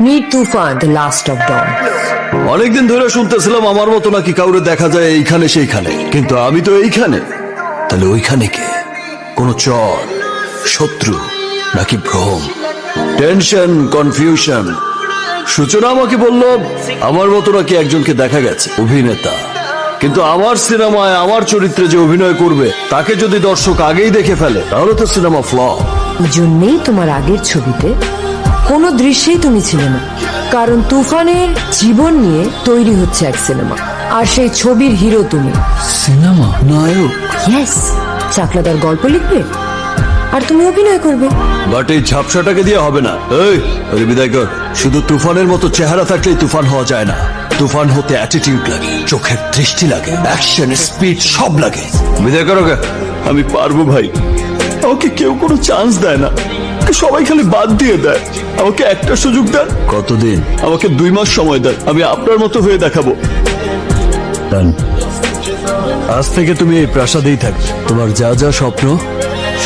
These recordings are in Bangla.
মিট অনেকদিন ধরে শুনতেছিলাম আমার মতো নাকি কাউরে দেখা যায় এইখানে সেইখানে। কিন্তু আমি তো এইখানে। তাহলে ওইখানে কে? কোনো চর, শত্রু, নাকি ভ্রম? Tension, confusion. সূচনা আমাকে বলল, আমার মতো নাকি একজনকে দেখা গেছে, অভিনেতা। কিন্তু আমার সিনেমায় আমার চরিত্রে যে অভিনয় করবে তাকে যদি দর্শক আগেই দেখে ফেলে তাহলে তো সিনেমা ফ্লপ। এই জন্যেই তোমার আগের ছবিতে কোনো দৃশ্যেই তুমি ছিলে না। কারণ তুফানের জীবন নিয়ে তৈরি হচ্ছে এক সিনেমা। আর সেই ছবির হিরো তুমি। সিনেমা? নায়ক। ইয়েস চাকলাদার গল্প লিখবে? আর তুমি অভিনয় করবে। বাট এই ঝাপসাটাকে দিয়ে হবে না। এই ওকে বিদায় কর। শুধু তুফানের মতো চেহারা থাকলেই তুফান হওয়া যায় না। তুফান হতে অ্যাটিটিউড লাগে চোখের দৃষ্টি লাগে অ্যাকশন স্পিড সব লাগে। বিদায় কর ওকে। আমি পারব ভাই। আমাকে কেউ কোনো চান্স দেয় না। সবাই খালি বাদ দিয়ে দেয়। আমাকে একটা সুযোগ দেন। কতদিন? আমাকে দুই মাস সময় দেন। আমি আপনার মতো হয়ে দেখাবো। আজ থেকে তুমি এই প্রাসাদেই থাকবে। তোমার যা যা স্বপ্ন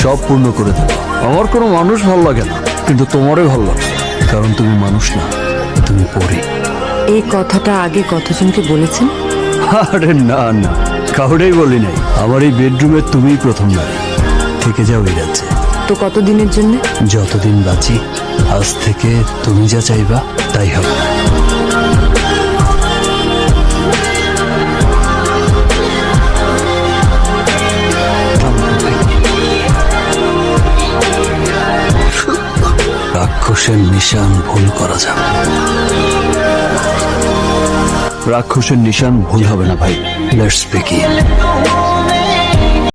সব পূর্ণ করে দেবে। আমার কোনো মানুষ ভালো লাগে না কিন্তু তোমারই ভালো লাগে কারণ তুমি মানুষ না তুমি পড়ি এই কথাটা আগে কতজনকে বলেছেন? আরে না না কাউরেই বলি নাই। আমার এই বেডরুমে তুমিই প্রথম নারী থেকে যাও এই রাজ্যে। তো কতদিনের জন্য? যতদিন বাঁচি আজ থেকে তুমি যা চাইবা তাই হবে। রাক্ষসের নিশান ভুল করা যাবে। রাক্ষসের নিশান ভুল হবে না ভাই। Let's begin